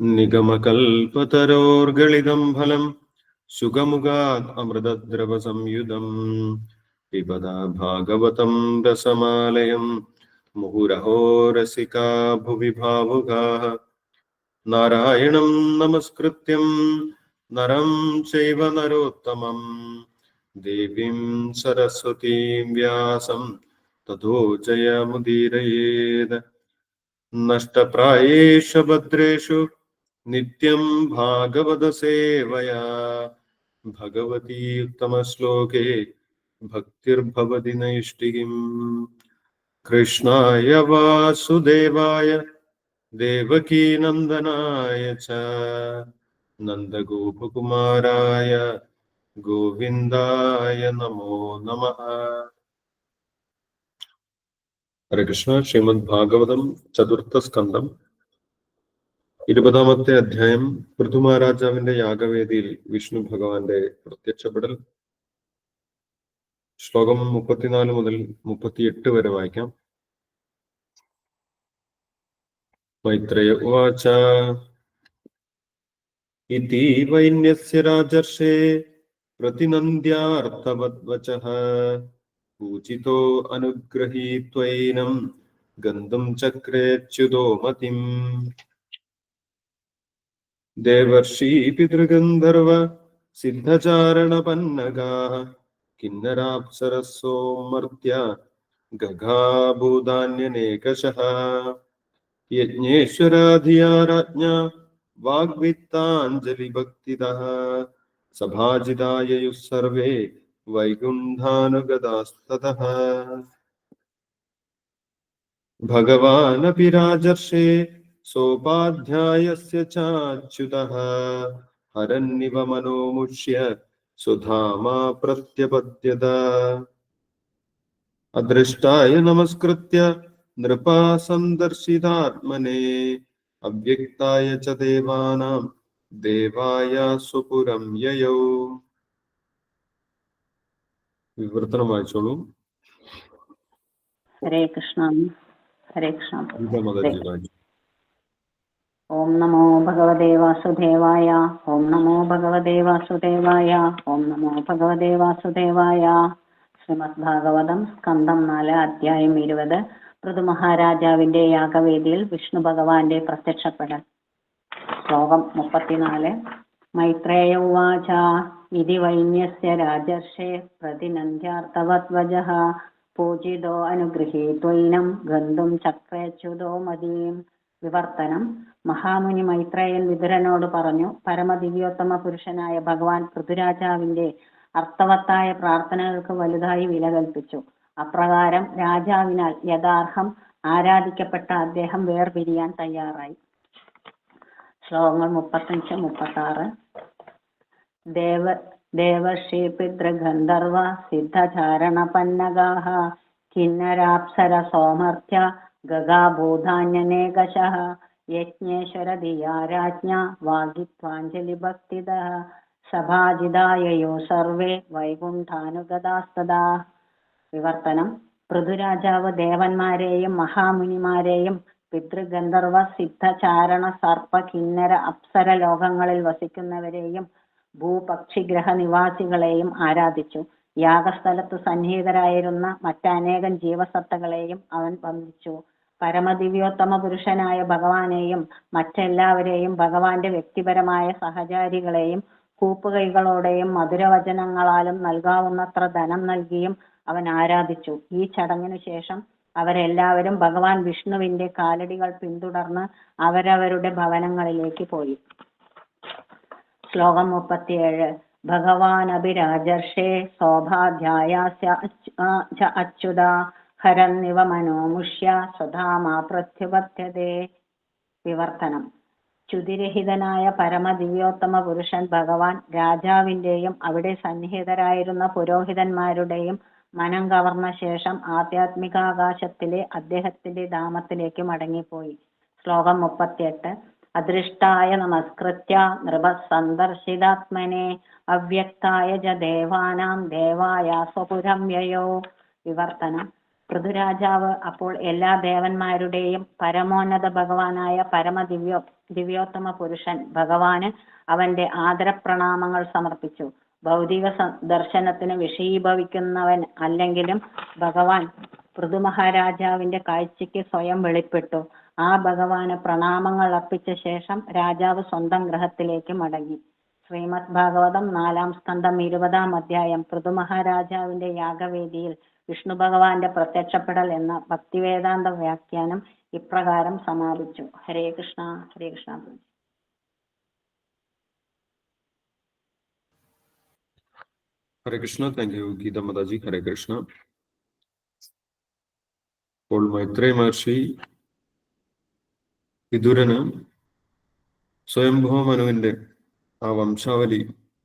നിഗമകൽപതരോർഗളിതം ഫലം സുഖമുഖാത് അമൃതദ്രവ സംയുതം പിബത ഭാഗവതം രസമാലയം മുഹുരഹോ രസികാ ഭുവി ഭാവുകാः. നാരായണം നമസ്കൃത്യം നരം ചൈവ നരോത്തമം ദേവീം സരസ്വതീം വ്യാസം തഥോ ജയമുദീരയേത്. ഭദ്രേഷു നിത്യം ഭാഗവത സേവയാ. ഭഗവതി ഉത്തമശ്ലോകേ ഭക്തിർഭവതി നൈഷ്ഠികിം. കൃഷ്ണായ വാസുദേവായ ദേവകീനന്ദനായ ച. നന്ദഗോപകുമാരായ ഗോവിന്ദായ നമോ നമ. ഹരേ കൃഷ്ണ. ശ്രീമദ് ഭാഗവതം ചതുർത്ഥ സ്കന്ധം. ഇരുപതാമത്തെ അധ്യായം പൃഥുമഹാരാജാവിന്റെ യാഗവേദിയിൽ വിഷ്ണു ഭഗവാന്റെ പ്രത്യക്ഷപ്പെടൽ. ശ്ലോകം മുപ്പത്തിനാല് മുതൽ മുപ്പത്തിയെട്ട് വരെ വായിക്കാം. മൈത്രേയ ഉവാച. ഇതി വൈന്യസ്യ രാജർഷേ പ്രതിനന്ദ്യാർത്ഥവദ്വച പൂജിതോ അനുഗ്രഹീത്വൈനം ഗന്ധം ചക്രേച്യുതോ മതിം. देवर्षी पितृगन्धर्व सिद्धचारणपन्नगाः किन्नराप्सरसोमर्त्या गघाभूदान्यनेकशः यज्ञेश्वराधिया राज्ञा वाग्वित्ताञ्जलिभक्तितः सभाजिता ययुः सर्वे वैकुण्ठानुगतास्ततः भगवानपि राजर्षे सोपाध्यायस्य चाच्युतः हरन्निव मनोमुष्य सुधामा प्रत्यपद्यत अदृष्टाय नमस्कृत्य नृपा सन्दर्शितात्मने अव्यक्ताय च देवानां देवाय सुपुरं ययौ വിവർത്തനം വായിച്ചോളൂ ഹരേ കൃഷ്ണ ഹരേ കൃഷ്ണ ഗീതാമാതാജി വായിച്ചു ഓം നമോ ഭഗവതേ വാസുദേവായ ഓം നമോ ഭഗവതേ വാസുദേവായ ഓം നമോ ഭഗവതേ വാസുദേവായ. ശ്രീമദ് ഭാഗവതം സ്കന്ധം നാല് അധ്യായം ഇരുപത് പൃഥു മഹാരാജാവിന്റെ യാഗവേദിയിൽ വിഷ്ണു ഭഗവാന്റെ പ്രത്യക്ഷപ്പെടൽ. ശ്ലോകം മുപ്പത്തിനാല് മൈത്രേയ ഉവാച ഇതി വൈന്യസ്യ രാജർഷേ പ്രതിനന്ദ്യാർത്ഥവദ്വജഃ പൂജിതോ അനുഗ്രഹീത്വൈനം ഗന്ധും ചക്രേച്യുതോ മതീം. വിവർത്തനം. മഹാമുനി മൈത്രേയൻ വിതുരനോട് പറഞ്ഞു പരമദിവ്യോത്തമ പുരുഷനായ ഭഗവാൻ പൃഥ്വിരാജാവിന്റെ അർത്ഥവത്തായ പ്രാർത്ഥനകൾക്ക് വലുതായി വില കൽപ്പിച്ചു. അപ്രകാരം രാജാവിനാൽ യഥാർഹം ആരാധിക്കപ്പെട്ട അദ്ദേഹം വേർപിരിയാൻ തയ്യാറായി. ശ്ലോകങ്ങൾ മുപ്പത്തഞ്ച് മുപ്പത്തി ആറ് ദേവ ദേവർഷി പിതൃഗന്ധർവ സിദ്ധചാരണ പന്നഗാഹ കിന്നരാപ്സര സോമർഥ്യ യജ്ഞേശ്വരധിയാ രാജ്ഞ വാഗിത്വാഞ്ജലി सर्वे സഭാജിതായയോ സർവേ വൈകുണ്ഠാനുഗതാസ്തദാ വിവർത്തനം. പൃഥുരാജാവ് ദേവന്മാരെയും മഹാമുനിമാരെയും പിതൃഗന്ധർവ സിദ്ധചാരണ സർപ്പ കിന്നര അപ്സര ലോകങ്ങളിൽ വസിക്കുന്നവരെയും ഭൂപക്ഷിഗ്രഹ നിവാസികളെയും ആരാധിച്ചു. യാഗസ്ഥലത്ത് സന്നിഹിതരായിരുന്ന മറ്റനേകം ജീവസത്തകളെയും അവൻ വന്ദിച്ചു. പരമദിവ്യോത്തമ പുരുഷനായ ഭഗവാനെയും മറ്റെല്ലാവരെയും ഭഗവാന്റെ വ്യക്തിപരമായ സഹചാരികളെയും കൂപ്പുകൈകളോടെയും മധുരവചനങ്ങളാലും നൽകാവുന്നത്ര ധനം നൽകിയും അവൻ ആരാധിച്ചു. ഈ ചടങ്ങിനു ശേഷം അവരെല്ലാവരും ഭഗവാൻ വിഷ്ണുവിന്റെ കാലടികൾ പിന്തുടർന്ന് അവരവരുടെ ഭവനങ്ങളിലേക്ക് പോയി. ശ്ലോകം മുപ്പത്തിയേഴ്. ഭഗവാൻ അഭിരാജർഷേ ശോഭാധ്യായ അച്യുത ഹരന്നിവ മനോമുഷ്യ സ്വധാമാ പ്രത്യുപത്യതേ വിവർത്തനം. ചുതിരഹിതനായ പരമദിവ്യോത്തമ പുരുഷൻ ഭഗവാൻ രാജാവിന്റെയും അവിടെ സന്നിഹിതരായിരുന്ന പുരോഹിതന്മാരുടെയും മനം കവർന്ന ശേഷം ആധ്യാത്മികാകാശത്തിലെ അദ്ദേഹത്തിന്റെ ധാമത്തിലേക്ക് മടങ്ങിപ്പോയി. ശ്ലോകം മുപ്പത്തിയെട്ട്. അദൃഷ്ടായ നമസ്കൃത്യ നൃപ സന്ദർശിതാത്മനെ അവ്യക്തായ ജ ദേവാനാം ദേവായ സ്വപുരം യയോ. വിവർത്തനം. പൃഥുരാജാവ് അപ്പോൾ എല്ലാ ദേവന്മാരുടെയും പരമോന്നത ഭഗവാനായ പരമ പരമദിവ്യോ ദിവ്യോത്തമ പുരുഷൻ ഭഗവാന് അവന്റെ ആദര പ്രണാമങ്ങൾ സമർപ്പിച്ചു. ഭൗതിക ദർശനത്തിന് വിഷയീഭവിക്കുന്നവൻ അല്ലെങ്കിലും ഭഗവാൻ പൃഥുമഹാരാജാവിന്റെ കാഴ്ചയ്ക്ക് സ്വയം വെളിപ്പെട്ടു. ആ ഭഗവാന് പ്രണാമങ്ങൾ അർപ്പിച്ച ശേഷം രാജാവ് സ്വന്തം ഗ്രഹത്തിലേക്ക് മടങ്ങി. ശ്രീമദ് ഭാഗവതം നാലാം സ്കന്ധം ഇരുപതാം അധ്യായം പൃഥുമഹാരാജാവിന്റെ യാഗവേദിയിൽ വിഷ്ണു ഭഗവാന്റെ പ്രത്യക്ഷപ്പെടൽ എന്ന ഭക്തിവേദാന്ത വ്യാഖ്യാനം ഇപ്രകാരം സമാപിച്ചു. Hare Krishna Hare Krishna Hare Krishna thank you Geetha Mataji Hare Krishna. അപ്പോൾ മൈത്രേ മഹർഷി വിദുരന് സ്വയംഭവ മനുവിന്റെ ആ വംശാവലി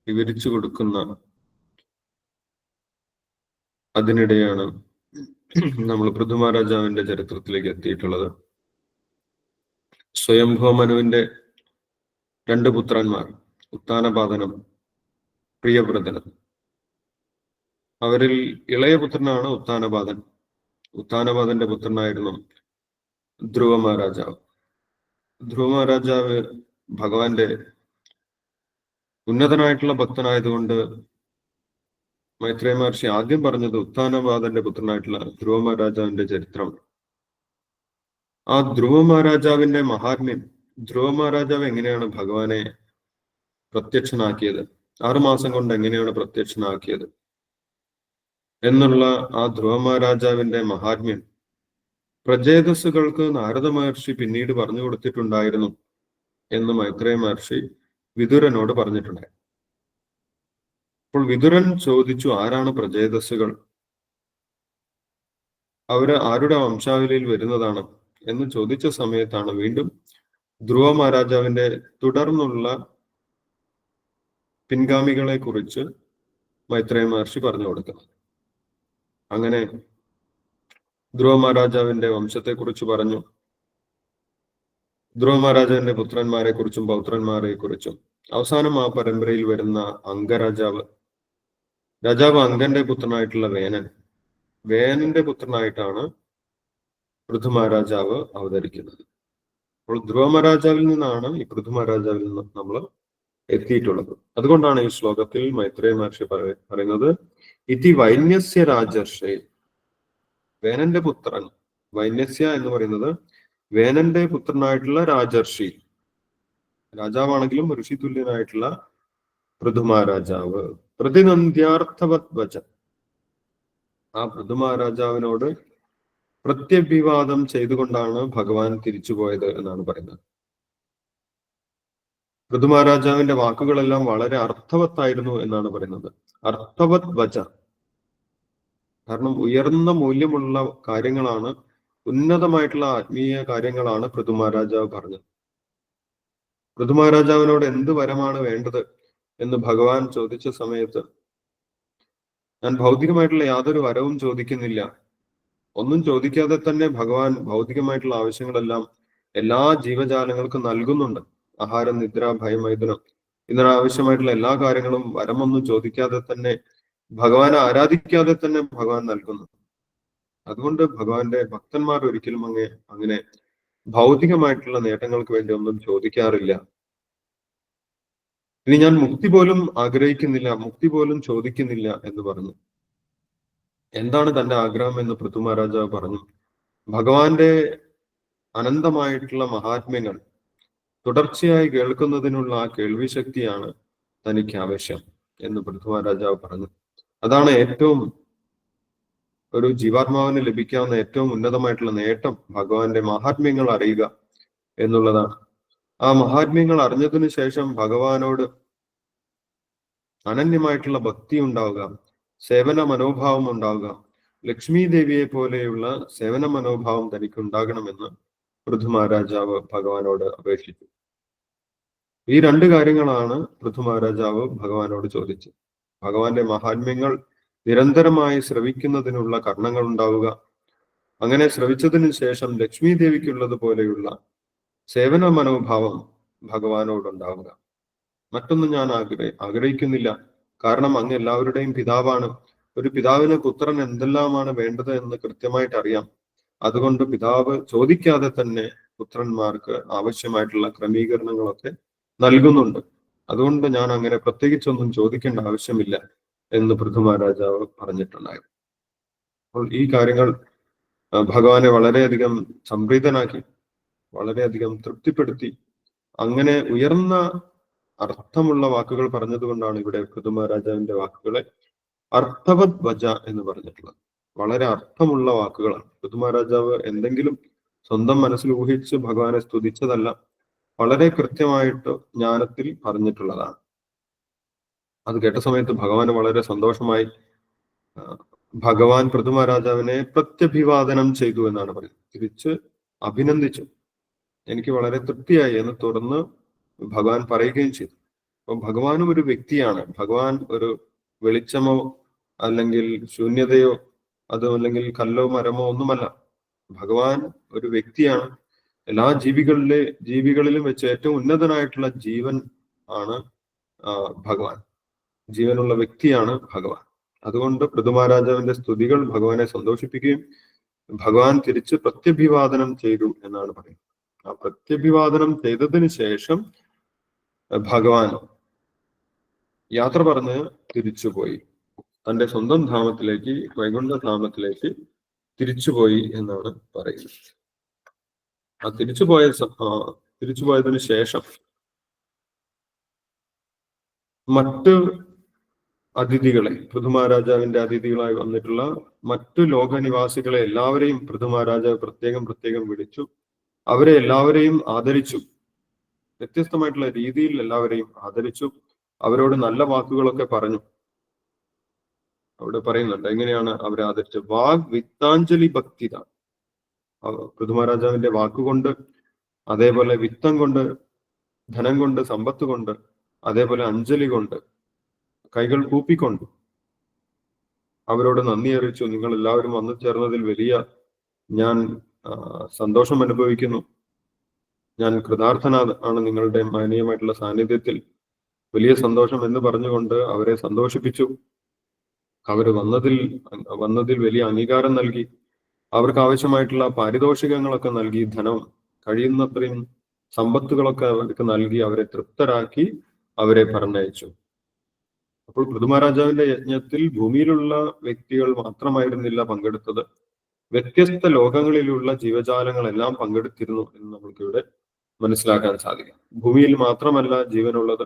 വിവരിച്ചു കൊടുക്കുന്ന അതിനിടെയാണ് നമ്മൾ പൃഥുമഹാരാജാവിന്റെ ചരിത്രത്തിലേക്ക് എത്തിയിട്ടുള്ളത്. സ്വയംഭവ മനുവിന്റെ രണ്ട് പുത്രന്മാർ ഉത്താനപാതനം പ്രിയവ്രതനും. അവരിൽ ഇളയ പുത്രനാണ് ഉത്താനപാതൻ ഉത്താനപാതന്റെ പുത്രനായിരുന്നു ധ്രുവ മഹാരാജാവ് ധ്രുവ മഹാരാജാവ് ഭഗവാന്റെ ഉന്നതനായിട്ടുള്ള ഭക്തനായതുകൊണ്ട് മൈത്രേയ മഹർഷി ആദ്യം പറഞ്ഞത് ഉത്ഥാനവാദന്റെ പുത്രനായിട്ടുള്ള ധ്രുവ മഹാരാജാവിന്റെ ചരിത്രം ആ ധ്രുവ മഹാരാജാവിന്റെ മഹാത്മ്യം ധ്രുവ മഹാരാജാവ് എങ്ങനെയാണ് ഭഗവാനെ പ്രത്യക്ഷനാക്കിയത് ആറുമാസം കൊണ്ട് എങ്ങനെയാണ് പ്രത്യക്ഷനാക്കിയത് എന്നുള്ള ആ ധ്രുവ മഹാരാജാവിന്റെ മഹാത്മ്യം പ്രജേതസ്സുകൾക്ക് നാരദ മഹർഷി പിന്നീട് പറഞ്ഞു കൊടുത്തിട്ടുണ്ടായിരുന്നു എന്ന് മൈത്രേയ മഹർഷി വിതുരനോട് പറഞ്ഞിട്ടുണ്ടായി അപ്പോൾ വിതുരൻ ചോദിച്ചു ആരാണ് പ്രജേതസ്സുകൾ അവർ ആരുടെ വംശാവലിയിൽ വരുന്നതാണ്? എന്ന് ചോദിച്ച സമയത്താണ് വീണ്ടും ധ്രുവ മഹാരാജാവിന്റെ തുടർന്നുള്ള പിൻഗാമികളെ കുറിച്ച് മൈത്രേയ മഹർഷി പറഞ്ഞു കൊടുക്കുന്നത്. അങ്ങനെ ധ്രുവ മഹാരാജാവിന്റെ വംശത്തെ കുറിച്ച് പറഞ്ഞു. ധ്രുവ മഹാരാജാവിന്റെ പുത്രന്മാരെ കുറിച്ചും പൗത്രന്മാരെ കുറിച്ചും അവസാനം ആ പരമ്പരയിൽ വരുന്ന അംഗരാജാവ് രാജാവ് അങ്കന്റെ പുത്രനായിട്ടുള്ള വേനൻ. വേനന്റെ പുത്രനായിട്ടാണ് പൃഥുമഹാരാജാവ് അവതരിക്കുന്നത്. അപ്പോൾ ധ്രുവ മഹാരാജാവിൽ നിന്നാണ് ഈ പൃഥുമഹാരാജാവിൽ നിന്ന് നമ്മൾ എത്തിയിട്ടുള്ളത്. അതുകൊണ്ടാണ് ഈ ശ്ലോകത്തിൽ മൈത്രേയ മഹർഷി പറയ- പറയുന്നത് ഇതി വൈന്യസ്യ രാജർഷേ. വേനന്റെ പുത്രൻ വൈന്യസ്യ എന്ന് പറയുന്നത് വേനന്റെ പുത്രനായിട്ടുള്ള രാജർഷി. രാജാവാണെങ്കിലും ഋഷി തുല്യനായിട്ടുള്ള പൃഥുമഹാരാജാവ് പ്രതിനന്ദ്യാർത്ഥവത് വച ആ പൃഥുമഹാരാജാവിനോട് പ്രത്യഭിവാദം ചെയ്തുകൊണ്ടാണ് ഭഗവാൻ തിരിച്ചുപോയത് എന്നാണ് പറയുന്നത്. പൃഥുമഹാരാജാവിന്റെ വാക്കുകളെല്ലാം വളരെ അർത്ഥവത്തായിരുന്നു എന്നാണ് പറയുന്നത്. അർത്ഥവത് വച കാരണം ഉയർന്ന മൂല്യമുള്ള കാര്യങ്ങളാണ് ഉന്നതമായിട്ടുള്ള ആത്മീയ കാര്യങ്ങളാണ് പൃഥുമഹാരാജാവ് പറഞ്ഞത്. പൃഥുമഹാരാജാവിനോട് എന്ത് വരമാണ് വേണ്ടത്? എന്ന് ഭഗവാൻ ചോദിച്ച സമയത്ത് ഞാൻ ഭൗതികമായിട്ടുള്ള യാതൊരു വരവും ചോദിക്കുന്നില്ല. ഒന്നും ചോദിക്കാതെ തന്നെ ഭഗവാൻ ഭൗതികമായിട്ടുള്ള ആവശ്യങ്ങളെല്ലാം എല്ലാ ജീവജാലങ്ങൾക്കും നൽകുന്നുണ്ട്. ആഹാരം നിദ്ര ഭയമൈഥുനം ഇതിനാവശ്യമായിട്ടുള്ള എല്ലാ കാര്യങ്ങളും വരമൊന്നും ചോദിക്കാതെ തന്നെ ഭഗവാനെ ആരാധിക്കാതെ തന്നെ ഭഗവാൻ നൽകുന്നു. അതുകൊണ്ട് ഭഗവാന്റെ ഭക്തന്മാർ ഒരിക്കലും അങ്ങ് അങ്ങനെ ഭൗതികമായിട്ടുള്ള നേട്ടങ്ങൾക്ക് വേണ്ടി ഒന്നും ചോദിക്കാറില്ല. ഇനി ഞാൻ മുക്തി പോലും ആഗ്രഹിക്കുന്നില്ല മുക്തി പോലും ചോദിക്കുന്നില്ല എന്ന് പറഞ്ഞു. എന്താണ് തന്റെ ആഗ്രഹം എന്ന് പൃഥു മഹാരാജാവ് പറഞ്ഞു. ഭഗവാന്റെ അനന്തമായിട്ടുള്ള മഹാത്മ്യങ്ങൾ തുടർച്ചയായി കേൾക്കുന്നതിനുള്ള ആ കേൾവി ശക്തിയാണ് തനിക്ക് ആവശ്യം എന്ന് പൃഥു മഹാരാജാവ് പറഞ്ഞു. അതാണ് ഏറ്റവും ഒരു ജീവാത്മാവിന് ലഭിക്കാവുന്ന ഏറ്റവും ഉന്നതമായിട്ടുള്ള നേട്ടം ഭഗവാന്റെ മഹാത്മ്യങ്ങൾ അറിയുക എന്നുള്ളതാണ്. ആ മഹാത്മ്യങ്ങൾ അറിഞ്ഞതിനു ശേഷം ഭഗവാനോട് അനന്യമായിട്ടുള്ള ഭക്തി ഉണ്ടാവുക സേവന മനോഭാവം ഉണ്ടാവുക ലക്ഷ്മി ദേവിയെ പോലെയുള്ള സേവന മനോഭാവം തനിക്ക് ഉണ്ടാകണമെന്ന് പൃഥു മഹാരാജാവ് ഭഗവാനോട് അപേക്ഷിച്ചു. ഈ രണ്ട് കാര്യങ്ങളാണ് പൃഥു മഹാരാജാവ് ഭഗവാനോട് ചോദിച്ചത്. ഭഗവാന്റെ മഹാത്മ്യങ്ങൾ നിരന്തരമായി ശ്രവിക്കുന്നതിനുള്ള കർണങ്ങൾ ഉണ്ടാവുക അങ്ങനെ ശ്രവിച്ചതിനു ശേഷം ലക്ഷ്മി ദേവിക്കുള്ളത് പോലെയുള്ള സേവന മനോഭാവം ഭഗവാനോടുണ്ടാവുക. മറ്റൊന്നും ഞാൻ ആഗ്രഹ ആഗ്രഹിക്കുന്നില്ല. കാരണം അങ്ങ് എല്ലാവരുടെയും പിതാവാണ്. ഒരു പിതാവിന് പുത്രൻ എന്തെല്ലാമാണ് വേണ്ടത് എന്ന് കൃത്യമായിട്ട് അറിയാം അതുകൊണ്ട് പിതാവ് ചോദിക്കാതെ തന്നെ പുത്രന്മാർക്ക് ആവശ്യമായിട്ടുള്ള ക്രമീകരണങ്ങളൊക്കെ നൽകുന്നുണ്ട്. അതുകൊണ്ട് ഞാൻ അങ്ങനെ പ്രത്യേകിച്ചൊന്നും ചോദിക്കേണ്ട ആവശ്യമില്ല എന്ന് പൃഥു മഹാരാജാവ് പറഞ്ഞിട്ടുണ്ടായിരുന്നു. അപ്പോൾ ഈ കാര്യങ്ങൾ ഭഗവാനെ വളരെയധികം സംപ്രീതനാക്കി. വളരെയധികം തൃപ്തിപ്പെടുത്തി. അങ്ങനെ ഉയർന്ന അർത്ഥമുള്ള വാക്കുകൾ പറഞ്ഞതുകൊണ്ടാണ് ഇവിടെ പൃഥു മഹാരാജാവിന്റെ വാക്കുകളെ അർത്ഥവത് വജ എന്ന് പറഞ്ഞിട്ടുള്ളത്. വളരെ അർത്ഥമുള്ള വാക്കുകളാണ്. പൃഥു മഹാരാജാവ് എന്തെങ്കിലും സ്വന്തം മനസ്സിൽ ഊഹിച്ച് ഭഗവാനെ സ്തുതിച്ചതല്ല വളരെ കൃത്യമായിട്ട് ജ്ഞാനത്തിൽ പറഞ്ഞിട്ടുള്ളതാണ്. അത് കേട്ട സമയത്ത് ഭഗവാന് വളരെ സന്തോഷമായി ഭഗവാൻ പ്രഥമ രാജാവിനെ പ്രത്യഭിവാദനം ചെയ്തു എന്നാണ് പറയുന്നത് തിരിച്ച് അഭിനന്ദിച്ചു. എനിക്ക് വളരെ തൃപ്തിയായി എന്ന് തുറന്ന് ഭഗവാൻ പറയുകയും ചെയ്തു. അപ്പം ഭഗവാനും ഒരു വ്യക്തിയാണ്. ഭഗവാൻ ഒരു വെളിച്ചമോ അല്ലെങ്കിൽ ശൂന്യതയോ അതോ അല്ലെങ്കിൽ കല്ലോ മരമോ ഒന്നുമല്ല. ഭഗവാൻ ഒരു വ്യക്തിയാണ്. എല്ലാ ജീവികളിലെ ജീവികളിലും വെച്ച് ഏറ്റവും ഉന്നതനായിട്ടുള്ള ജീവൻ ആണ് ഭഗവാൻ. ജീവനുള്ള വ്യക്തിയാണ് ഭഗവാൻ. അതുകൊണ്ട് പൃഥുമാരാജാവിന്റെ സ്തുതികൾ ഭഗവാനെ സന്തോഷിപ്പിക്കുകയും ഭഗവാൻ തിരിച്ച് പ്രത്യഭിവാദനം ചെയ്തു എന്നാണ് പറയുന്നത്. ആ പ്രത്യഭിവാദനം ചെയ്തതിന് ശേഷം ഭഗവാൻ യാത്ര പറഞ്ഞ് തിരിച്ചുപോയി. തന്റെ സ്വന്തം ധാമത്തിലേക്ക് വൈകുണ്ഠ ധാമത്തിലേക്ക് തിരിച്ചുപോയി എന്നാണ് പറയുന്നത്. ആ തിരിച്ചുപോയ തിരിച്ചുപോയതിനു ശേഷം മറ്റ് അതിഥികളെ പൃഥുമാരാജാവിന്റെ അതിഥികളായി വന്നിട്ടുള്ള മറ്റു ലോകനിവാസികളെ എല്ലാവരെയും പൃഥുമാരാജാവ് പ്രത്യേകം പ്രത്യേകം വിളിച്ചു. അവരെ എല്ലാവരെയും ആദരിച്ചു. വ്യത്യസ്തമായിട്ടുള്ള രീതിയിൽ എല്ലാവരെയും ആദരിച്ചു. അവരോട് നല്ല വാക്കുകളൊക്കെ പറഞ്ഞു. അവിടെ പറയുന്നുണ്ട് എങ്ങനെയാണ് അവരെ ആദരിച്ചത്? വാഗ് വിത്താഞ്ജലി ഭക്തിത. പൃഥുമഹാരാജാവിന്റെ വാക്കുകൊണ്ട് അതേപോലെ വിത്തം കൊണ്ട് ധനം കൊണ്ട് സമ്പത്ത് കൊണ്ട് അതേപോലെ അഞ്ജലി കൊണ്ട് കൈകൾ കൂപ്പിക്കൊണ്ട് അവരോട് നന്ദി അറിയിച്ചു. നിങ്ങൾ എല്ലാവരും വന്നു ചേർന്നതിൽ വലിയ ഞാൻ സന്തോഷം അനുഭവിക്കുന്നു. ഞാൻ കൃതാർത്ഥന ആണ് നിങ്ങളുടെ മാനീയമായിട്ടുള്ള സാന്നിധ്യത്തിൽ. വലിയ സന്തോഷം എന്ന് പറഞ്ഞുകൊണ്ട് അവരെ സന്തോഷിപ്പിച്ചു. അവർ വന്നതിൽ വന്നതിൽ വലിയ അംഗീകാരം നൽകി. അവർക്ക് ആവശ്യമായിട്ടുള്ള പാരിതോഷികങ്ങളൊക്കെ നൽകി ധനം കഴിയുന്നത്രയും സമ്പത്തുകളൊക്കെ അവർക്ക് നൽകി അവരെ തൃപ്തരാക്കി അവരെ പറഞ്ഞയച്ചു. അപ്പോൾ പൃഥുമഹാരാജാവിന്റെ യജ്ഞത്തിൽ ഭൂമിയിലുള്ള വ്യക്തികൾ മാത്രമായിരുന്നില്ല പങ്കെടുത്തത്. വ്യത്യസ്ത ലോകങ്ങളിലുള്ള ജീവജാലങ്ങളെല്ലാം പങ്കെടുത്തിരുന്നു എന്ന് നമുക്ക് ഇവിടെ മനസ്സിലാക്കാൻ സാധിക്കും. ഭൂമിയിൽ മാത്രമല്ല ജീവനുള്ളത്.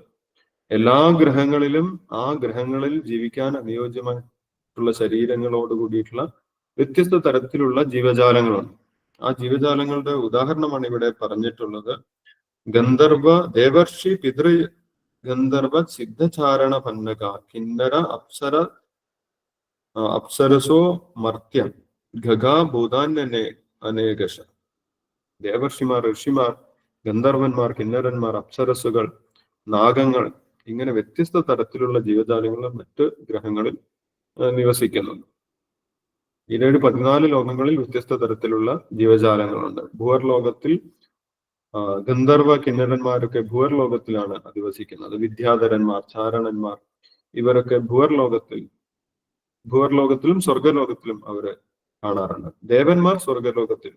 എല്ലാ ഗ്രഹങ്ങളിലും ആ ഗ്രഹങ്ങളിൽ ജീവിക്കാൻ അനുയോജ്യമായിട്ടുള്ള ശരീരങ്ങളോട് കൂടിയിട്ടുള്ള വ്യത്യസ്ത തരത്തിലുള്ള ജീവജാലങ്ങളുണ്ട് ആ ജീവജാലങ്ങളുടെ ഉദാഹരണമാണ് ഇവിടെ പറഞ്ഞിട്ടുള്ളത്. ഗന്ധർവ ദേവർഷി പിതൃ ഗന്ധർവ സിദ്ധചാരണ പന്നക കിന്നര അപ്സര അപ്സരസോ മർത്യ ഖഗാ ഭൂതാന്യനെ അനേകശ. ദേവർഷിമാർ ഋഷിമാർ ഗന്ധർവന്മാർ കിന്നരന്മാർ അപ്സരസുകൾ നാഗങ്ങൾ ഇങ്ങനെ വ്യത്യസ്ത തരത്തിലുള്ള ജീവജാലങ്ങൾ മറ്റ് ഗ്രഹങ്ങളിൽ നിവസിക്കുന്നുണ്ട് ഈരേഴ് പതിനാല് ലോകങ്ങളിൽ വ്യത്യസ്ത തരത്തിലുള്ള ജീവജാലങ്ങളുണ്ട്. ഭൂവർ ലോകത്തിൽ ഗന്ധർവ കിന്നരന്മാരൊക്കെ ഭൂവർ ലോകത്തിലാണ് അധിവസിക്കുന്നത്. വിദ്യാധരന്മാർ ചാരണന്മാർ ഇവരൊക്കെ ഭൂവർ ലോകത്തിൽ ഭൂവർ ലോകത്തിലും സ്വർഗലോകത്തിലും അവർ കാണാറുണ്ട്. ദേവന്മാർ സ്വർഗലോകത്തിൽ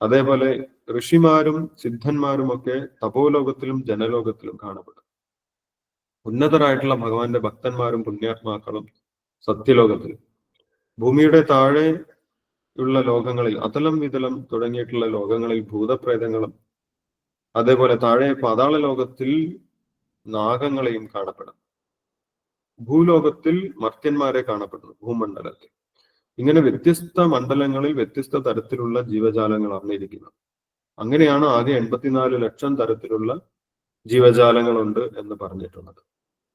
അതേപോലെ ഋഷിമാരും സിദ്ധന്മാരും ഒക്കെ തപോലോകത്തിലും ജനലോകത്തിലും കാണപ്പെടും. ഉന്നതരായിട്ടുള്ള ഭഗവാന്റെ ഭക്തന്മാരും പുണ്യാത്മാക്കളും സത്യലോകത്തിൽ. ഭൂമിയുടെ താഴെ ഉള്ള ലോകങ്ങളിൽ അതലം വിതലം തുടങ്ങിയിട്ടുള്ള ലോകങ്ങളിൽ ഭൂതപ്രേതങ്ങളും അതേപോലെ താഴെ പാതാള ലോകത്തിൽ നാഗങ്ങളെയും കാണപ്പെടും. ഭൂലോകത്തിൽ മർത്യന്മാരെ കാണപ്പെടുന്നു ഭൂമണ്ഡലത്തിൽ. ഇങ്ങനെ വ്യത്യസ്ത മണ്ഡലങ്ങളിൽ വ്യത്യസ്ത തരത്തിലുള്ള ജീവജാലങ്ങൾ ഇരിക്കുന്നത് അങ്ങനെയാണ് ആകെ എൺപത്തിനാല് ലക്ഷം തരത്തിലുള്ള ജീവജാലങ്ങളുണ്ട് എന്ന് പറഞ്ഞിട്ടുള്ളത്.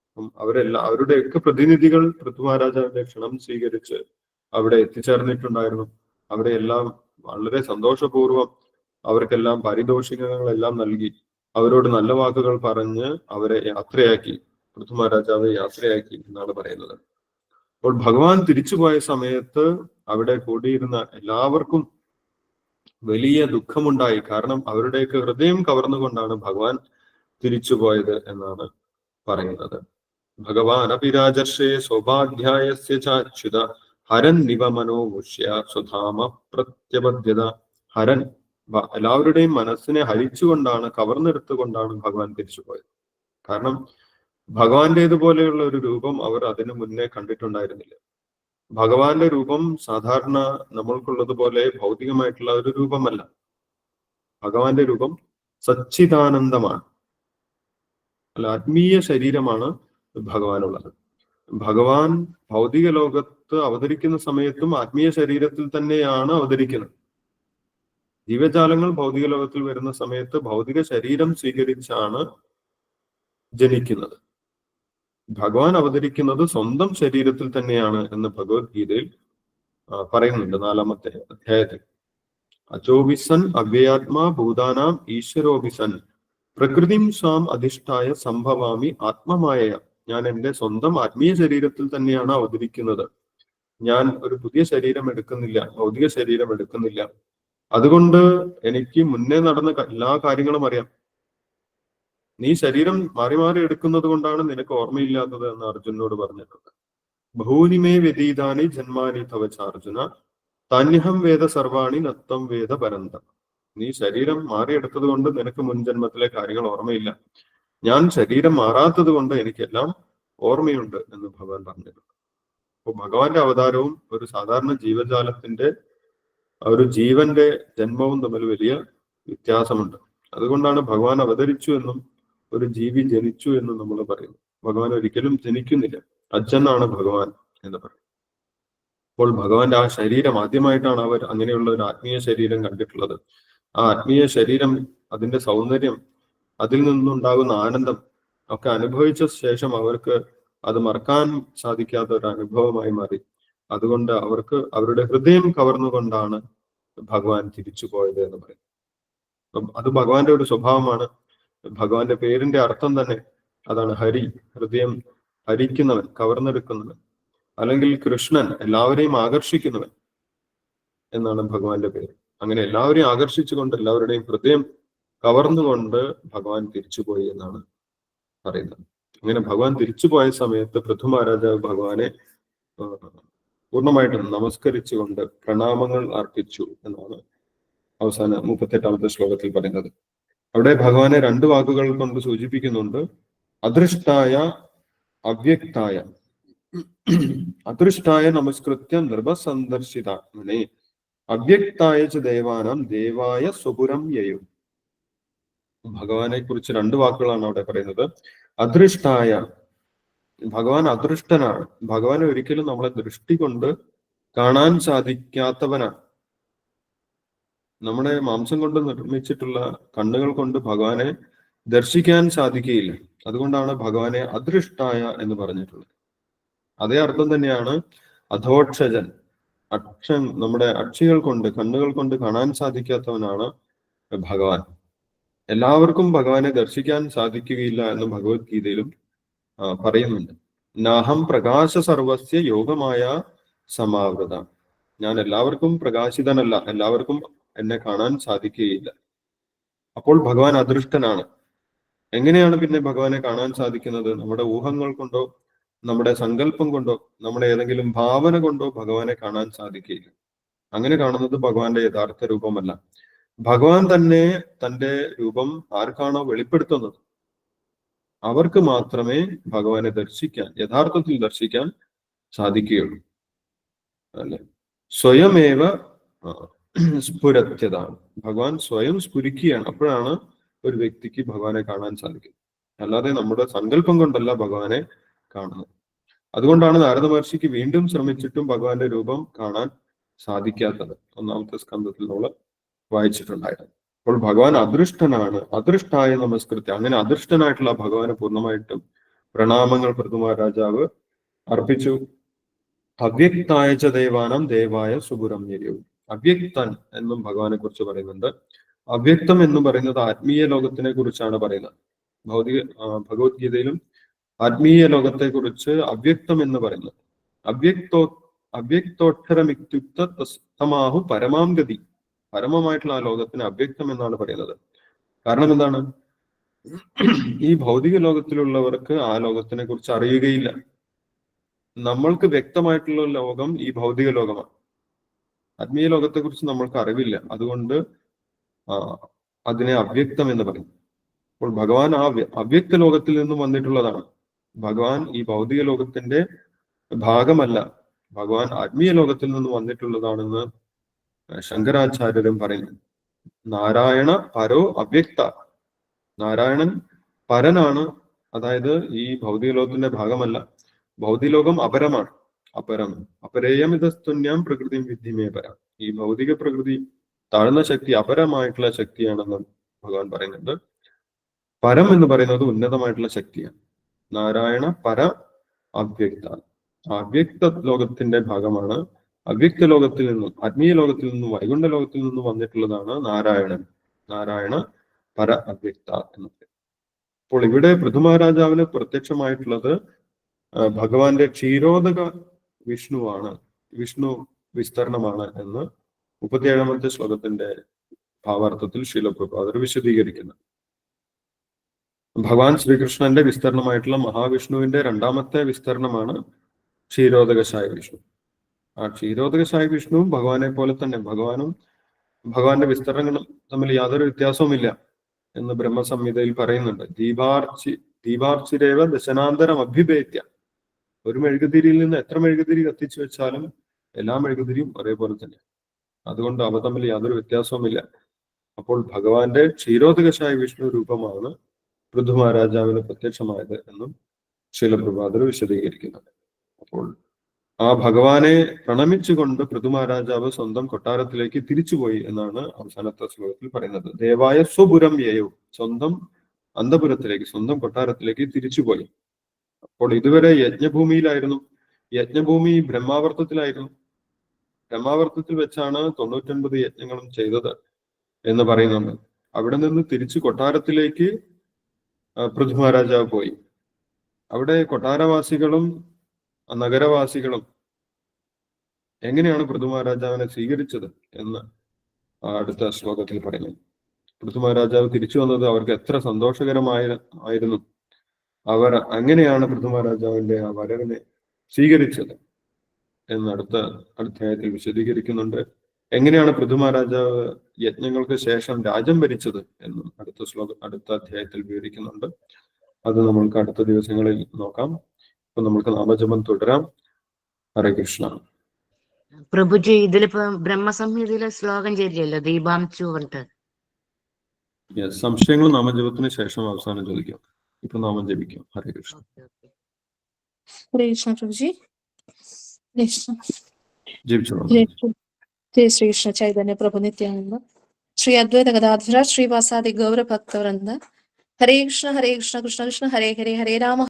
അപ്പം അവരെല്ലാം അവരുടെയൊക്കെ പ്രതിനിധികൾ പൃഥ്വിരാജാവിന്റെ ക്ഷണം സ്വീകരിച്ച് അവിടെ എത്തിച്ചേർന്നിട്ടുണ്ടായിരുന്നു. അവരെ എല്ലാം വളരെ സന്തോഷപൂർവം അവർക്കെല്ലാം പാരിതോഷികങ്ങളെല്ലാം നൽകി അവരോട് നല്ല വാക്കുകൾ പറഞ്ഞ് അവരെ യാത്രയാക്കി പൃഥ്വിമഹാരാജാവെ യാത്രയാക്കി എന്നാണ് പറയുന്നത്. അപ്പോൾ ഭഗവാൻ തിരിച്ചുപോയ സമയത്ത് അവിടെ കൂടിയിരുന്ന എല്ലാവർക്കും വലിയ ദുഃഖമുണ്ടായി. കാരണം അവരുടെയൊക്കെ ഹൃദയം കവർന്നുകൊണ്ടാണ് ഭഗവാൻ തിരിച്ചുപോയത് എന്നാണ് പറയുന്നത്. ഭഗവാൻ അപിരാജർഷേ സൗഭാധ്യായസ്യ ചാച്യുത ഹരൻ നിവ മനോമുഷ്യ സുധാമ പ്രത്യബദ്ധ്യത ഹരൻ എല്ലാവരുടെയും മനസ്സിനെ ഹരിച്ചുകൊണ്ടാണ് കവർന്നെടുത്തുകൊണ്ടാണ് ഭഗവാൻ തിരിച്ചുപോയത്. കാരണം ഭഗവാന്റേതുപോലെയുള്ള ഒരു രൂപം അവർ അതിനു മുന്നേ കണ്ടിട്ടുണ്ടായിരുന്നില്ല. ഭഗവാന്റെ രൂപം സാധാരണ നമ്മൾക്കുള്ളതുപോലെ ഭൗതികമായിട്ടുള്ള ഒരു രൂപമല്ല. ഭഗവാന്റെ രൂപം സച്ചിദാനന്ദമാണ്. അല്ല ആത്മീയ ശരീരമാണ് ഭഗവാനുള്ളത്. ഭഗവാൻ ഭൗതിക ലോകത്ത് അവതരിക്കുന്ന സമയത്തും ആത്മീയ ശരീരത്തിൽ തന്നെയാണ് അവതരിക്കുന്നത്. ജീവജാലങ്ങൾ ഭൗതിക ലോകത്തിൽ വരുന്ന സമയത്ത് ഭൗതിക ശരീരം സ്വീകരിച്ചാണ് ജനിക്കുന്നത്. ഭഗവാൻ അവതരിക്കുന്നത് സ്വന്തം ശരീരത്തിൽ തന്നെയാണ് എന്ന് ഭഗവത്ഗീതയിൽ പറയുന്നുണ്ട് നാലാമത്തെ അധ്യായത്തിൽ. അചോവിസൻ അവ്യയാത്മാ ഭൂതാനാം ഈശ്വരോവിസൻ പ്രകൃതിം സ്വാം അധിഷ്ഠായ സംഭവാമി ആത്മമായ ഞാൻ എന്റെ സ്വന്തം ആത്മീയ ശരീരത്തിൽ തന്നെയാണ് അവതരിക്കുന്നത്. ഞാൻ ഒരു പുതിയ ശരീരം എടുക്കുന്നില്ല ഭൗതിക ശരീരം എടുക്കുന്നില്ല. അതുകൊണ്ട് എനിക്ക് മുന്നേ നടന്ന എല്ലാ കാര്യങ്ങളും അറിയാം. നീ ശരീരം മാറി മാറി എടുക്കുന്നത് കൊണ്ടാണ് നിനക്ക് ഓർമ്മയില്ലാത്തത് എന്ന് അർജുനോട് പറഞ്ഞിട്ടുണ്ട്. ബഹൂനിമേ വ്യതീതാനി ജന്മാനി തവച്ച അർജുന തന്യഹം വേദ സർവാണി നത്തം വേദ പരന്തം. നീ ശരീരം മാറിയെടുത്തത് കൊണ്ട് നിനക്ക് മുൻജന്മത്തിലെ കാര്യങ്ങൾ ഓർമ്മയില്ല. ഞാൻ ശരീരം മാറാത്തത് കൊണ്ട് എനിക്കെല്ലാം ഓർമ്മയുണ്ട് എന്ന് ഭഗവാൻ പറഞ്ഞിട്ടുണ്ട്. അപ്പൊ ഭഗവാന്റെ അവതാരവും ഒരു സാധാരണ ജീവജാലത്തിന്റെ ഒരു ജീവന്റെ ജന്മവും തമ്മിൽ വലിയ വ്യത്യാസമുണ്ട്. അതുകൊണ്ടാണ് ഭഗവാൻ അവതരിച്ചു എന്നും ഒരു ജീവി ജനിച്ചു എന്ന് നമ്മൾ പറയുന്നു. ഭഗവാൻ ഒരിക്കലും ജനിക്കുന്നില്ല. അച്ഛനാണ് ഭഗവാൻ എന്ന് പറയും. അപ്പോൾ ഭഗവാന്റെ ആ ശരീരം ആദ്യമായിട്ടാണ് അവർ അങ്ങനെയുള്ള ഒരു ആത്മീയ ശരീരം കണ്ടിട്ടുള്ളത്. ആ ആത്മീയ ശരീരം അതിന്റെ സൗന്ദര്യം അതിൽ നിന്നുണ്ടാകുന്ന ആനന്ദം ഒക്കെ അനുഭവിച്ച ശേഷം അവർക്ക് അത് മറക്കാൻ സാധിക്കാത്ത ഒരു അനുഭവമായി മാറി. അതുകൊണ്ട് അവർക്ക് അവരുടെ ഹൃദയം കവർന്നുകൊണ്ടാണ് ഭഗവാൻ തിരിച്ചു പോയത് എന്ന് പറയും അത് ഭഗവാന്റെ ഒരു സ്വഭാവമാണ്. ഭഗവാന്റെ പേരിന്റെ അർത്ഥം തന്നെ അതാണ് ഹരി. ഹൃദയം ഹരിക്കുന്നവൻ കവർന്നെടുക്കുന്നവൻ അല്ലെങ്കിൽ കൃഷ്ണൻ എല്ലാവരെയും ആകർഷിക്കുന്നവൻ എന്നാണ് ഭഗവാന്റെ പേര്. അങ്ങനെ എല്ലാവരെയും ആകർഷിച്ചുകൊണ്ട് എല്ലാവരുടെയും ഹൃദയം കവർന്നുകൊണ്ട് ഭഗവാൻ തിരിച്ചുപോയി എന്നാണ് പറയുന്നത്. അങ്ങനെ ഭഗവാൻ തിരിച്ചുപോയ സമയത്ത് പൃഥു മഹാരാജാവ് ഭഗവാനെ പൂർണമായിട്ടും നമസ്കരിച്ചുകൊണ്ട് പ്രണാമങ്ങൾ അർപ്പിച്ചു എന്നാണ് അവസാന മുപ്പത്തെട്ടാമത്തെ ശ്ലോകത്തിൽ പറയുന്നത്. അവിടെ ഭഗവാനെ രണ്ട് വാക്കുകൾ കൊണ്ട് സൂചിപ്പിക്കുന്നുണ്ട്. അദൃഷ്ടായ അവ്യക്തായ. അദൃഷ്ടായ നമസ്കൃത്യ നിർഭസന്ദർശിതാത്മനെ അവ്യക്തായ ച ദേവാനാം ദേവായ സ്വപുരം യയും. ഭഗവാനെ കുറിച്ച് രണ്ട് വാക്കുകളാണ് അവിടെ പറയുന്നത്. അദൃഷ്ടായ ഭഗവാൻ അദൃഷ്ടനാണ്. ഭഗവാൻ ഒരിക്കലും നമ്മളെ ദൃഷ്ടി കൊണ്ട് കാണാൻ സാധിക്കാത്തവനാണ്. നമ്മുടെ മാംസം കൊണ്ട് നിർമ്മിച്ചിട്ടുള്ള കണ്ണുകൾ കൊണ്ട് ഭഗവാനെ ദർശിക്കാൻ സാധിക്കുകയില്ല. അതുകൊണ്ടാണ് ഭഗവാനെ അദൃഷ്ടായ എന്ന് പറഞ്ഞിട്ടുള്ളത്. അതേ അർത്ഥം തന്നെയാണ് അധോക്ഷജൻ. അക്ഷൻ നമ്മുടെ അക്ഷികൾ കൊണ്ട് കണ്ണുകൾ കൊണ്ട് കാണാൻ സാധിക്കാത്തവനാണ് ഭഗവാൻ. എല്ലാവർക്കും ഭഗവാനെ ദർശിക്കാൻ സാധിക്കുകയില്ല എന്ന് ഭഗവത്ഗീതയിലും പറയുന്നുണ്ട്. നാഹം പ്രകാശ സർവസ്യ യോഗമായ സമാവൃത. ഞാൻ എല്ലാവർക്കും പ്രകാശിതനല്ല എല്ലാവർക്കും എന്നെ കാണാൻ സാധിക്കുകയില്ല. അപ്പോൾ ഭഗവാൻ അദൃഷ്ടനാണ്. എങ്ങനെയാണ് പിന്നെ ഭഗവാനെ കാണാൻ സാധിക്കുന്നത്? നമ്മുടെ ഊഹങ്ങൾ കൊണ്ടോ നമ്മുടെ സങ്കല്പം കൊണ്ടോ നമ്മുടെ ഏതെങ്കിലും ഭാവന കൊണ്ടോ ഭഗവാനെ കാണാൻ സാധിക്കുകയില്ല. അങ്ങനെ കാണുന്നത് ഭഗവാന്റെ യഥാർത്ഥ രൂപമല്ല. ഭഗവാൻ തന്നെ തന്റെ രൂപം ആർക്കാണോ വെളിപ്പെടുത്തുന്നത്? അവർക്ക് മാത്രമേ ഭഗവാനെ ദർശിക്കാൻ യഥാർത്ഥത്തിൽ ദർശിക്കാൻ സാധിക്കുകയുള്ളൂ. അല്ലെ? സ്വയമേവ സ്ഫുരത്യതാണ് ഭഗവാൻ സ്വയം സ്ഫുരിക്കുകയാണ്. അപ്പോഴാണ് ഒരു വ്യക്തിക്ക് ഭഗവാനെ കാണാൻ സാധിക്കുന്നത്. അല്ലാതെ നമ്മുടെ സങ്കല്പം കൊണ്ടല്ല ഭഗവാനെ കാണുന്നത്. അതുകൊണ്ടാണ് നാരദ മഹർഷിക്ക് വീണ്ടും ശ്രമിച്ചിട്ടും ഭഗവാന്റെ രൂപം കാണാൻ സാധിക്കാത്തത്. ഒന്നാമത്തെ സ്കന്ധത്തിൽ നമ്മൾ വായിച്ചിട്ടുണ്ടായിരുന്നു. അപ്പോൾ ഭഗവാൻ അദൃഷ്ടനാണ്. അദൃഷ്ടായ നമസ്കൃത്യ. അങ്ങനെ അദൃഷ്ടനായിട്ടുള്ള ഭഗവാനെ പൂർണമായിട്ടും പ്രണാമങ്ങൾ പ്രഥമ രാജാവ് അർപ്പിച്ചു. അവ്യക്തായ ദേവാനം ദേവായ സുബുരം ഞര്യവും അവ്യക്തൻ എന്നും ഭഗവാനെ കുറിച്ച് പറയുന്നുണ്ട്. അവ്യക്തം എന്ന് പറയുന്നത് ആത്മീയ ലോകത്തിനെ കുറിച്ചാണ് പറയുന്നത്. ഭൗതിക ഭഗവത്ഗീതയിലും ആത്മീയ ലോകത്തെ കുറിച്ച് അവ്യക്തം എന്ന് പറയുന്നത് അവ്യക്തോ അവ്യക്തോക്ഷരമിത്യുക്ത തസ്തമാഹു പരമാം ഗതി. പരമമായിട്ടുള്ള ആ ലോകത്തിന് അവ്യക്തം എന്നാണ് പറയുന്നത്. കാരണം എന്താണ്? ഈ ഭൗതിക ലോകത്തിലുള്ളവർക്ക് ആ ലോകത്തിനെ കുറിച്ച് അറിയുകയില്ല. നമ്മൾക്ക് വ്യക്തമായിട്ടുള്ള ലോകം ഈ ഭൗതിക ലോകമാണ്. ആത്മീയ ലോകത്തെ കുറിച്ച് നമ്മൾക്ക് അറിവില്ല. അതുകൊണ്ട് അതിനെ അവ്യക്തം എന്ന് പറയും. അപ്പോൾ ഭഗവാൻ ആ അവ്യക്ത ലോകത്തിൽ നിന്നും വന്നിട്ടുള്ളതാണ്. ഭഗവാൻ ഈ ഭൗതിക ലോകത്തിന്റെ ഭാഗമല്ല. ഭഗവാൻ ആത്മീയ ലോകത്തിൽ നിന്ന് വന്നിട്ടുള്ളതാണെന്ന് ശങ്കരാചാര്യരും പറയുന്നു. നാരായണ പരോ അവ്യക്ത. നാരായണൻ പരനാണ്. അതായത് ഈ ഭൗതിക ലോകത്തിന്റെ ഭാഗമല്ല. ഭൗതിക ലോകം അപരമാണ്. അപരം അപരേയം ഇതസ്തുന്യാം പ്രകൃതി വിദ്യമേ പരം ഈ ഭൗതിക പ്രകൃതി താഴ്ന്ന ശക്തി അപരമായിട്ടുള്ള ശക്തിയാണെന്ന് ഭഗവാൻ പറയുന്നുണ്ട്. പരം എന്ന് പറയുന്നത് ഉന്നതമായിട്ടുള്ള ശക്തിയാണ്. നാരായണ പര അവ്യക്ത. അവ്യക്ത ലോകത്തിന്റെ ഭാഗമാണ്. അവ്യക്ത ലോകത്തിൽ നിന്നും ആത്മീയ ലോകത്തിൽ നിന്നും വൈകുണ്ഠ ലോകത്തിൽ നിന്നും വന്നിട്ടുള്ളതാണ് നാരായണൻ. നാരായണ പര അവ്യക്ത എന്ന് അപ്പോൾ ഇവിടെ പൃഥുമഹാരാജാവിന് പ്രത്യക്ഷമായിട്ടുള്ളത് ഭഗവാന്റെ ക്ഷീരോദക വിഷ്ണുവാണ്. വിഷ്ണു വിസ്തരണമാണ് എന്ന് മുപ്പത്തിയേഴാമത്തെ ശ്ലോകത്തിന്റെ ഭാവാർത്ഥത്തിൽ ശീലപ്രഭാതർ വിശദീകരിക്കുന്നു. ഭഗവാൻ ശ്രീകൃഷ്ണന്റെ വിസ്തരണമായിട്ടുള്ള മഹാവിഷ്ണുവിന്റെ രണ്ടാമത്തെ വിസ്തരണമാണ് ക്ഷീരോദകശായ വിഷ്ണു. ആ ക്ഷീരോദകശായ വിഷ്ണുവും ഭഗവാനെ പോലെ തന്നെ ഭഗവാനും ഭഗവാന്റെ വിസ്തരണങ്ങളും തമ്മിൽ യാതൊരു വ്യത്യാസവുമില്ല എന്ന് ബ്രഹ്മസംഹിതയിൽ പറയുന്നുണ്ട്. ദീപാർച്ചി ദീപാർച്ചിരേവ ദശനാന്തരം അഭ്യുപേത്യ ഒരു മെഴുകുതിരിയിൽ നിന്ന് എത്ര മെഴുകുതിരി കത്തിച്ചു വെച്ചാലും എല്ലാ മെഴുകുതിരിയും ഒരേപോലെ തന്നെ. അതുകൊണ്ട് അവ തമ്മിൽ യാതൊരു വ്യത്യാസവുമില്ല. അപ്പോൾ ഭഗവാന്റെ ക്ഷീരോദകശായ വിഷ്ണു രൂപമാണ് പൃഥു മഹാരാജാവിന് പ്രത്യക്ഷമായത് എന്നും ശീലപ്രഭാതർ വിശദീകരിക്കുന്നുണ്ട്. അപ്പോൾ ആ ഭഗവാനെ പ്രണമിച്ചുകൊണ്ട് പൃഥു മഹാരാജാവ് സ്വന്തം കൊട്ടാരത്തിലേക്ക് തിരിച്ചുപോയി എന്നാണ് അവസാനത്തെ ശ്ലോകത്തിൽ പറയുന്നത്. ദേവായ സ്വപുരം യേയോ സ്വന്തം അന്തപുരത്തിലേക്ക് സ്വന്തം കൊട്ടാരത്തിലേക്ക് തിരിച്ചുപോയി. അപ്പോൾ ഇതുവരെ യജ്ഞഭൂമിയിലായിരുന്നു. യജ്ഞഭൂമി ബ്രഹ്മാവർത്തത്തിലായിരുന്നു. ബ്രഹ്മാവർത്തത്തിൽ വെച്ചാണ് തൊണ്ണൂറ്റൊൻപത് യജ്ഞങ്ങളും ചെയ്തത് എന്ന് പറയുന്നുണ്ട്. അവിടെ നിന്ന് തിരിച്ചു കൊട്ടാരത്തിലേക്ക് പൃഥ്വി മഹാരാജാവ് പോയി. അവിടെ കൊട്ടാരവാസികളും നഗരവാസികളും എങ്ങനെയാണ് പൃഥ്വി മഹാരാജാവിനെ സ്വീകരിച്ചത് എന്ന് അടുത്ത ശ്ലോകത്തിൽ പറയുന്നു. പൃഥ്വി മഹാരാജാവ് തിരിച്ചു വന്നത് അവർക്ക് എത്ര സന്തോഷകരമായ ആയിരുന്നു. അവർ അങ്ങനെയാണ് പൃഥ്വ രാജാവിന്റെ ആ വരവിനെ സ്വീകരിച്ചത് എന്ന് അടുത്ത അധ്യായത്തിൽ വിശദീകരിക്കുന്നുണ്ട്. എങ്ങനെയാണ് പൃഥ്വ രാജാവ് യജ്ഞങ്ങൾക്ക് ശേഷം രാജ്യം ഭരിച്ചത് എന്നും അടുത്ത ശ്ലോക അടുത്ത അധ്യായത്തിൽ വിവരിക്കുന്നുണ്ട്. അത് നമ്മൾക്ക് അടുത്ത ദിവസങ്ങളിൽ നോക്കാം. ഇപ്പൊ നമ്മൾക്ക് നാമജപം തുടരാം. ഹരേ കൃഷ്ണ. പ്രഭുജി ഇതിലിപ്പോ ബ്രഹ്മസംഹിതയിലെ ശ്ലോകം ശരിയല്ലോ ദീപാംശു പറഞ്ഞിട്ട്. സംശയങ്ങൾ നാമജപത്തിന് ശേഷം അവസാനം ചോദിക്കാം. ഇപ്പൊ നാമം ജപിക്കാം ഹരേ കൃഷ്ണ ഹരേ കൃഷ്ണ പ്രഭുജി ജയ ശ്രീകൃഷ്ണ ചൈതന്യ പ്രഭു നിത്യാനന്ദ ശ്രീ അദ്വൈത ഗതാധര ശ്രീവാസാദി ഗൗരഭക്തവൃന്ദ ഹരേ കൃഷ്ണ ഹരേ കൃഷ്ണ കൃഷ്ണ കൃഷ്ണ ഹരേ ഹരേ ഹരേ രാമ